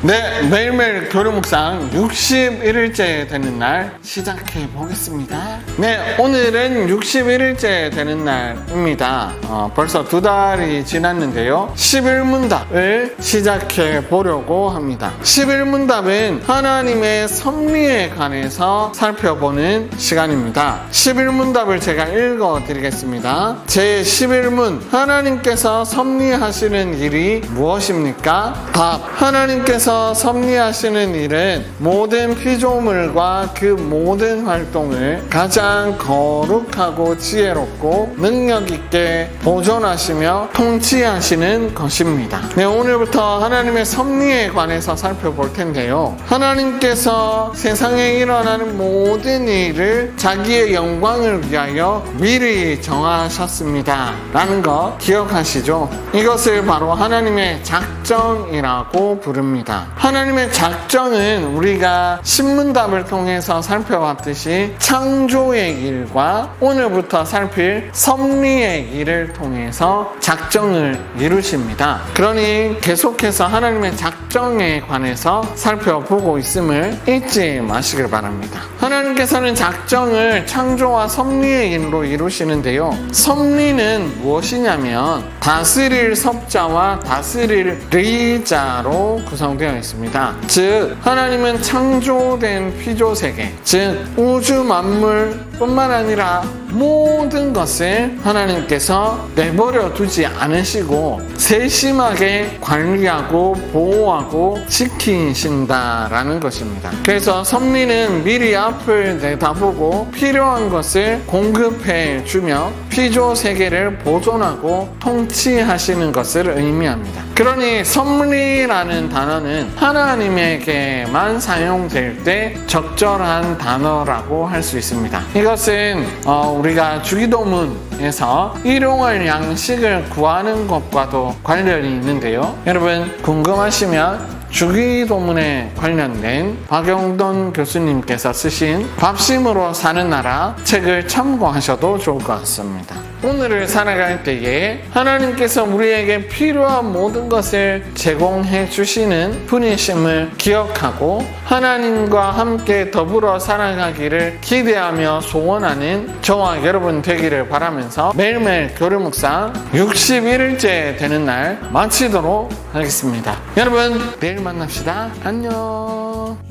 네, 매일매일 교류 묵상 61일째 되는 날 시작해 보겠습니다. 네, 오늘은 61일째 되는 날입니다. 어, 벌써 두 달이 지났는데요. 11문답을 시작해 보려고 합니다. 11문답은 하나님의 섭리에 관해서 살펴보는 시간입니다. 11문답을 제가 읽어 드리겠습니다. 제 11문 하나님께서 섭리하시는 일이 무엇입니까? 답 하나님께서 섭리하시는 일은 모든 피조물과 그 모든 활동을 가장 거룩하고 지혜롭고 능력 있게 보존하시며 통치하시는 것입니다. 네, 오늘부터 하나님의 섭리에 관해서 살펴볼 텐데요. 하나님께서 세상에 일어나는 모든 일을 자기의 영광을 위하여 미리 정하셨습니다. 라는 거 기억하시죠? 이것을 바로 하나님의 작정이라고 부릅니다. 하나님의 작정은 우리가 신문답을 통해서 살펴봤듯이 창조의 일과 오늘부터 살필 섭리의 일을 통해서 작정을 이루십니다. 그러니 계속해서 하나님의 작정에 관해서 살펴보고 있음을 잊지 마시길 바랍니다. 하나님께서는 작정을 창조와 섭리의 일로 이루시는데요. 섭리는 무엇이냐면 다스릴 섭자와 다스릴 리자로 구성 되어 있습니다. 즉 하나님은 창조된 피조 세계, 즉 우주 만물 뿐만 아니라 모든 것을 하나님께서 내버려 두지 않으시고 세심하게 관리하고 보호하고 지키신다라는 것입니다. 그래서 섭리는 미리 앞을 내다보고 필요한 것을 공급해 주며 피조 세계를 보존하고 통치하시는 것을 의미합니다. 그러니 섭리라는 단어는 하나님에게만 사용될 때 적절한 단어라고 할 수 있습니다. 이것은 어, 우리가 주기도문에서 일용할 양식을 구하는 것과도 관련이 있는데요. 여러분 궁금하시면 주기도문에 관련된 박영돈 교수님께서 쓰신 밥심으로 사는 나라 책을 참고하셔도 좋을 것 같습니다. 오늘을 살아갈 때에 하나님께서 우리에게 필요한 모든 것을 제공해 주시는 분이심을 기억하고 하나님과 함께 더불어 살아가기를 기대하며 소원하는 저와 여러분 되기를 바라면서 매일매일 교류 묵상 61일째 되는 날 마치도록 알겠습니다. 여러분, 내일 만납시다. 안녕.